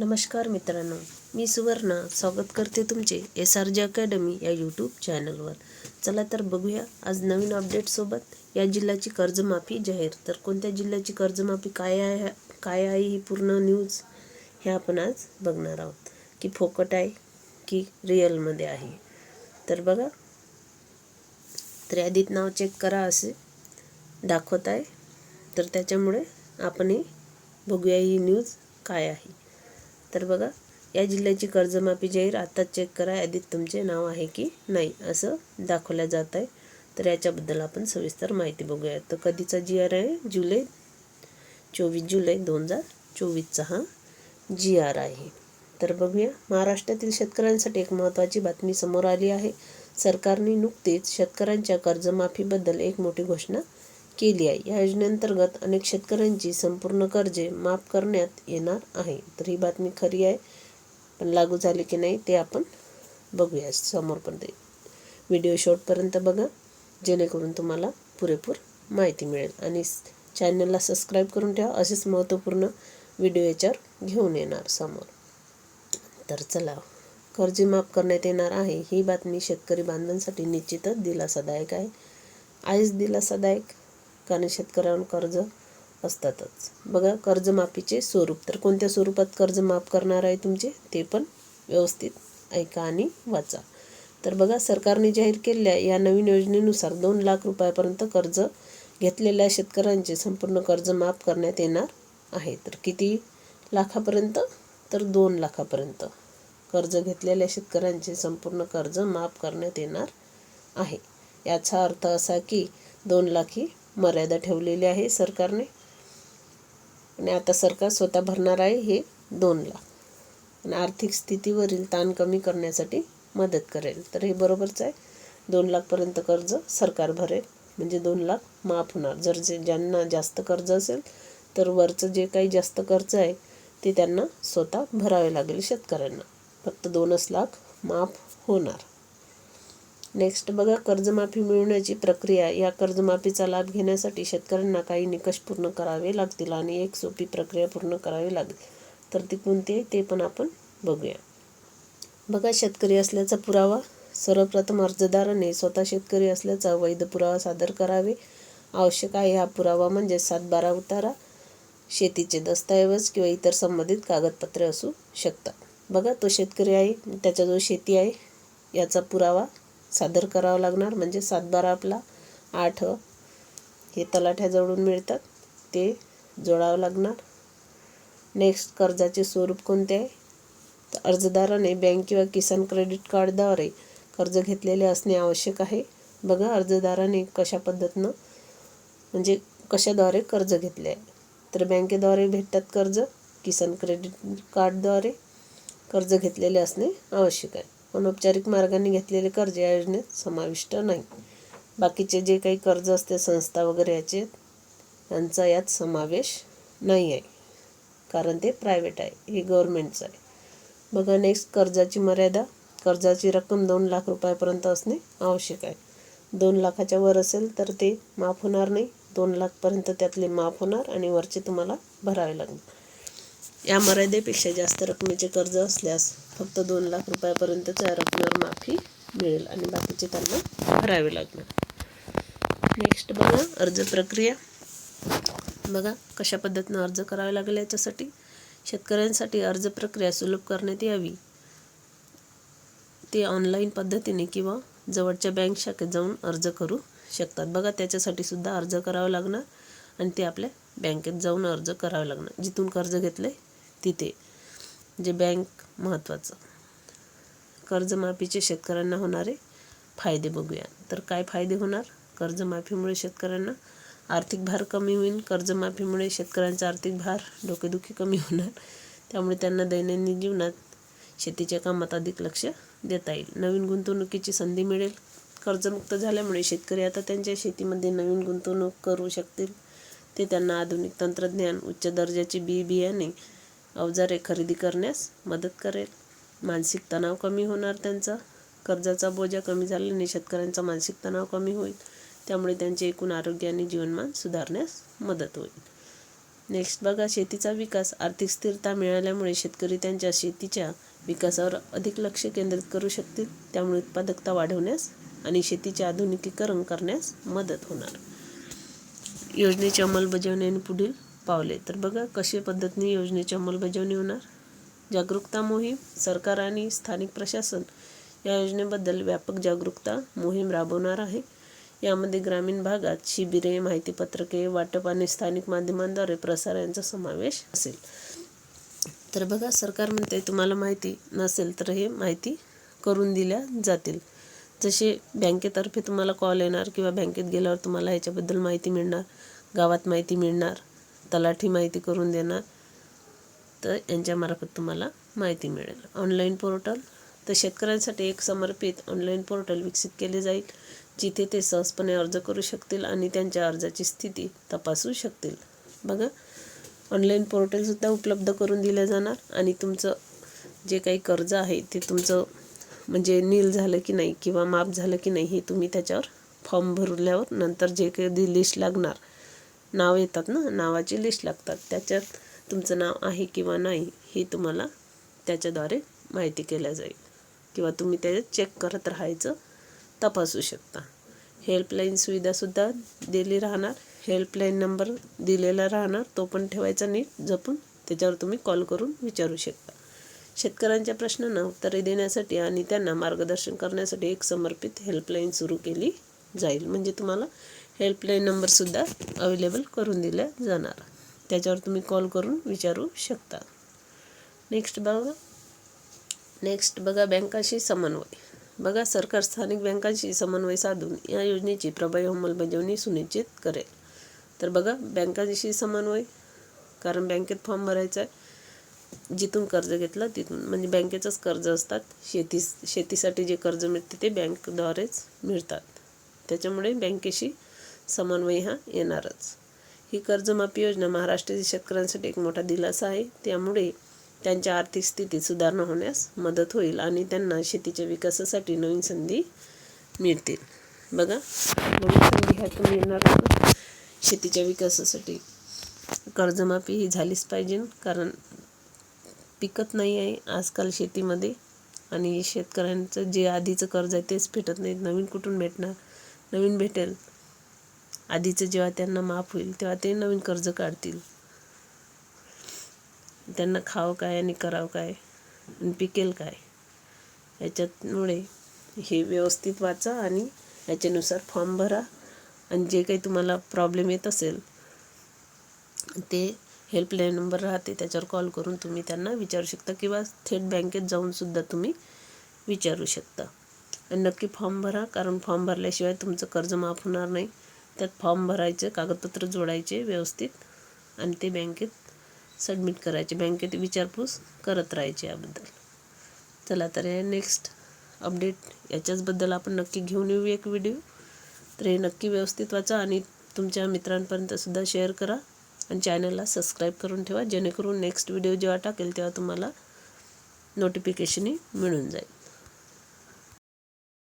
नमस्कार मित्रांनो मी सुवर्णा स्वागत करते तुमचे एस आर जे अकॅडमी या यूट्यूब चॅनलवर चला तर बघूया आज नवीन अपडेटसोबत या जिल्ह्याची कर्जमाफी जाहीर. तर कोणत्या जिल्ह्याची कर्जमाफी काय आहे काय आहे ही पूर्ण न्यूज हे आपण आज बघणार आहोत. की फोकट आहे की रिअलमध्ये आहे. तर बघा तर यादीत नाव चेक करा असे दाखवत आहे. तर त्याच्यामुळे आपणही बघूया ही न्यूज काय आहे. तर बघा या जिल्ह्याची कर्जमाफी जाहीर आता चेक करा यादीत तुमचे नाव आहे की नाही असं दाखवल्या जात आहे. तर याच्याबद्दल आपण सविस्तर माहिती बघूया तर कधीचा जी आर आहे? जुलै चोवीस जुलै दोन हजार चोवीसचा हा जी आर आहे. तर बघूया महाराष्ट्रातील शेतकऱ्यांसाठी एक महत्त्वाची बातमी समोर आली आहे. सरकारने नुकतीच शेतकऱ्यांच्या कर्जमाफीबद्दल एक मोठी घोषणा केली आहे. या योजनेअंतर्गत अनेक शेतकऱ्यांची संपूर्ण कर्जे माफ करण्यात येणार आहे. तर ही बातमी खरी आहे पण लागू झाली की नाही ते आपण बघूया समोर पण ते. व्हिडिओ शॉर्टपर्यंत बघा जेणेकरून तुम्हाला पुरेपूर माहिती मिळेल. आणि चॅनलला सबस्क्राईब करून ठेवा असेच महत्त्वपूर्ण व्हिडिओ याच्यावर घेऊन येणार समोर. तर चला कर्जे माफ करण्यात येणार आहे. ही बातमी शेतकरी बांधवांसाठी निश्चितच दिलासादायक आहे. आईच दिलासादायक. कारण शेतकऱ्यांवर कर्ज असतातच. बघा कर्जमाफीचे स्वरूप. तर कोणत्या स्वरूपात कर्ज माफ करणार आहे तुमचे? ते पण व्यवस्थित ऐका आणि वाचा. तर बघा सरकारने जाहीर केलेल्या या नवीन योजनेनुसार दोन लाख रुपयापर्यंत कर्ज घेतलेल्या शेतकऱ्यांचे संपूर्ण कर्ज माफ करण्यात येणार आहे. तर किती लाखापर्यंत? तर दोन लाखापर्यंत कर्ज घेतलेल्या शेतकऱ्यांचे संपूर्ण कर्ज माफ करण्यात येणार आहे. याचा अर्थ असा की दोन लाख ही मर्यादा ठेवलेली आहे सरकारने. आणि आता सरकार स्वतः भरणार आहे हे दोन लाख. आणि आर्थिक स्थितीवरील ताण कमी करण्यासाठी मदत करेल. तर हे बरोबरच आहे. दोन लाखपर्यंत कर्ज सरकार भरेल. म्हणजे दोन लाख माफ होणार. जर जे ज्यांना जास्त कर्ज असेल तर वरचं जे काही जास्त कर्ज आहे ते त्यांना स्वतः भरावे लागेल शेतकऱ्यांना. फक्त दोनच लाख माफ होणार. नेक्स्ट बघा कर्जमाफी मिळवण्याची प्रक्रिया. या कर्जमाफीचा लाभ घेण्यासाठी शेतकऱ्यांना काही निकष पूर्ण करावे लागतील आणि एक सोपी प्रक्रिया पूर्ण करावी लागेल. तर ती कोणती आहे? ते पण आपण बघूया. बघा शेतकरी असल्याचा पुरावा. सर्वप्रथम अर्जदाराने स्वतः शेतकरी असल्याचा वैध पुरावा सादर करावे. आवश्यक आहे हा पुरावा म्हणजे सातबारा उतारा शेतीचे दस्तऐवज किंवा इतर संबंधित कागदपत्रे असू शकतात. बघा तो शेतकरी आहे त्याच्याजवळ शेती आहे याचा पुरावा सादर करावा लागणार. म्हणजे सातबारा आपला आठ हे तलाठ्याजवळून मिळतात. ते जोडावं लागणार. नेक्स्ट कर्जाचे स्वरूप कोणते आहे? तर अर्जदाराने बँक किंवा किसान क्रेडिट कार्डद्वारे कर्ज घेतलेले असणे आवश्यक आहे. बघा अर्जदाराने कशा पद्धतीनं म्हणजे कशाद्वारे कर्ज घेतले आहे. तर बँकेद्वारे भेटतात कर्ज किसान क्रेडिट कार्डद्वारे कर्ज घेतलेले असणे आवश्यक आहे. अनौपचारिक मार्गाने घेतलेले कर्ज या योजनेत समाविष्ट नाही. बाकीचे जे काही कर्ज असते संस्था वगैरे याचे यांचा यात समावेश नाही आहे कारण ते प्रायव्हेट आहे हे गव्हर्मेंटचं आहे. बघा नेक्स्ट कर्जाची मर्यादा कर्जाची रक्कम दोन लाख रुपयापर्यंत असणे आवश्यक आहे. दोन लाखाच्या वर असेल तर ते माफ होणार नाही. दोन लाखपर्यंत त्यातले माफ होणार आणि वरचे तुम्हाला भरावे लागणार. या मर्यादेपेक्षा जास्त रकमेचे कर्ज असल्यास फक्त दोन लाख रुपयापर्यंतच्या रकमेवर माफी मिळेल आणि बाकीचे त्यांना भरावे लागणार. नेक्स्ट बघा अर्ज प्रक्रिया. बघा कशा पद्धतीनं अर्ज करावे लागेल याच्यासाठी? शेतकऱ्यांसाठी अर्ज प्रक्रिया सुलभ करण्यात यावी. ते ऑनलाईन पद्धतीने किंवा जवळच्या बँक शाखेत जाऊन अर्ज करू शकतात. बघा त्याच्यासाठी सुद्धा अर्ज करावा लागणार आणि ते आपल्या बँकेत जाऊन अर्ज करावे लागणार. जिथून कर्ज घेतलं आहे तिथे जे बँक महत्त्वाचं कर्जमाफीचे शेतकऱ्यांना होणारे फायदे बघूया. तर काय फायदे होणार? कर्जमाफीमुळे शेतकऱ्यांना आर्थिक भार कमी होईल. कर्जमाफीमुळे शेतकऱ्यांचा आर्थिक भार डोकेदुखी कमी होणार. त्यामुळे त्यांना दैनंदिन जीवनात शेतीच्या कामात अधिक लक्ष देता येईल. नवीन गुंतवणुकीची संधी मिळेल. कर्जमुक्त झाल्यामुळे शेतकरी आता त्यांच्या शेतीमध्ये नवीन गुंतवणूक करू शकतील. ते त्यांना आधुनिक तंत्रज्ञान उच्च दर्जाची बी बियाणे अवजारे खरेदी करण्यास मदत करेल. मानसिक तणाव कमी होणार त्यांचा. कर्जाचा बोजा कमी झाल्याने शेतकऱ्यांचा मानसिक तणाव कमी होईल. त्यामुळे त्यांचे एकूण आरोग्य आणि जीवनमान सुधारण्यास मदत होईल. नेक्स्ट बघा शेतीचा विकास. आर्थिक स्थिरता मिळाल्यामुळे शेतकरी त्यांच्या शेतीच्या विकासावर अधिक लक्ष केंद्रित करू शकतील. त्यामुळे उत्पादकता वाढवण्यास आणि शेतीचे आधुनिकीकरण करण्यास मदत होणार. योजनेची अंमलबजावणी आणि पुढील पावले. तर बघा कशा पद्धतीने योजनेची अंमलबजावणी होणार? जागरूकता मोहीम सरकार आणि स्थानिक प्रशासन या योजनेबद्दल व्यापक जागरूकता मोहीम राबवणार आहे. यामध्ये ग्रामीण भागात शिबिरे माहितीपत्रके वाटप आणि स्थानिक माध्यमांद्वारे प्रसार यांचा समावेश असेल. तर बघा सरकार म्हणते तुम्हाला माहिती नसेल तर हे माहिती करून दिल्या जातील. जसे बँकेतर्फे तुम्हाला कॉल येणार किंवा बँकेत गेल्यावर तुम्हाला ह्याच्याबद्दल माहिती मिळणार गावात माहिती मिळणार तलाठी माहिती करून देणार. तर यांच्यामार्फत तुम्हाला माहिती मिळेल. ऑनलाईन पोर्टल तर शेतकऱ्यांसाठी एक समर्पित ऑनलाईन पोर्टल विकसित केले जाईल जिथे ते सहजपणे अर्ज करू शकतील आणि त्यांच्या अर्जाची स्थिती तपासू शकतील. बघा ऑनलाईन पोर्टलसुद्धा उपलब्ध करून दिलं जाणार आणि तुमचं जे काही कर्ज आहे ते तुमचं म्हणजे नील झालं की नाही किंवा माफ झालं की नाही हे तुम्ही त्याच्यावर फॉर्म भरल्यावर नंतर जे काही लिस्ट लागणार नाव येतात ना? नावाची लिस्ट लागतात. त्याच्यात तुमचं नाव आहे किंवा नाही हे तुम्हाला त्याच्याद्वारे माहिती केल्या जाईल. किंवा तुम्ही ते चेक करत राहायचं तपासू शकता. हेल्पलाईन सुविधासुद्धा दिली राहणार. हेल्पलाईन नंबर दिलेला राहणार. तो पण ठेवायचा नीट जपून त्याच्यावर तुम्ही कॉल करून विचारू शकता. शेतकऱ्यांच्या प्रश्नांना उत्तरे देण्यासाठी आणि त्यांना मार्गदर्शन करण्यासाठी एक समर्पित हेल्पलाईन सुरू केली जाईल. म्हणजे तुम्हाला हेल्पलाईन नंबरसुद्धा अवेलेबल करून दिल्या जाणार. त्याच्यावर तुम्ही कॉल करून विचारू शकता. नेक्स्ट बघा. नेक्स्ट बघा बँकाशी समन्वय. बघा सरकार स्थानिक बँकांशी समन्वय साधून या योजनेची प्रभावी अंमलबजावणी सुनिश्चित करेल. तर बघा बँकांशी समन्वय कारण बँकेत फॉर्म भरायचा आहे. जिथून कर्ज घेतलं तिथून म्हणजे बँकेचंच कर्ज असतात. शेती शेतीसाठी जे कर्ज मिळते ते बँकद्वारेच मिळतात. त्याच्यामुळे बँकेशी समन्वय हा येणारच. ही कर्जमाफी योजना महाराष्ट्रातील शेतकऱ्यांसाठी एक मोठा दिलासा आहे. त्यामुळे त्यांच्या आर्थिक स्थितीत सुधारणा होण्यास मदत होईल आणि त्यांना शेतीच्या विकासासाठी नवीन संधी मिळतील. बघा नवीन संधी ह्यातून येणार शेतीच्या विकासासाठी कर्जमाफी ही झालीच पाहिजे कारण पिकत नाही आहे आजकाल शेतीमध्ये आणि शेतकऱ्यांचं जे आधीचं कर्ज आहे तेच भेटत नाही नवीन कुठून भेटणार? नवीन भेटेल. आधीचं जेव्हा त्यांना माफ होईल तेव्हा ते नवीन कर्ज काढतील. त्यांना खावं काय आणि करावं काय आणि पिकेल काय याच्यामुळे हे व्यवस्थित वाचा आणि याच्यानुसार फॉर्म भरा. आणि जे काही तुम्हाला प्रॉब्लेम येत असेल ते हेल्पलाईन नंबर राहते त्याच्यावर कॉल करून तुम्ही त्यांना विचारू शकता किंवा थेट बँकेत जाऊनसुद्धा तुम्ही विचारू शकता. आणि नक्की फॉर्म भरा कारण फॉर्म भरल्याशिवाय तुमचं कर्ज माफ होणार नाही. त्यात फॉर्म भरायचे कागदपत्र जोडायचे व्यवस्थित आणि ते बँकेत सबमिट करायचे. बँकेत विचारपूस करत राहायचे याबद्दल. चला तर हे नेक्स्ट अपडेट याच्याचबद्दल आपण नक्की घेऊन येऊ एक व्हिडिओ तर हे नक्की व्यवस्थित वाचा आणि तुमच्या मित्रांपर्यंतसुद्धा शेअर करा आणि चॅनलला सबस्क्राईब करून ठेवा. जेणेकरून नेक्स्ट व्हिडिओ जेव्हा टाकेल तेव्हा तुम्हाला नोटिफिकेशनही मिळून जाईल.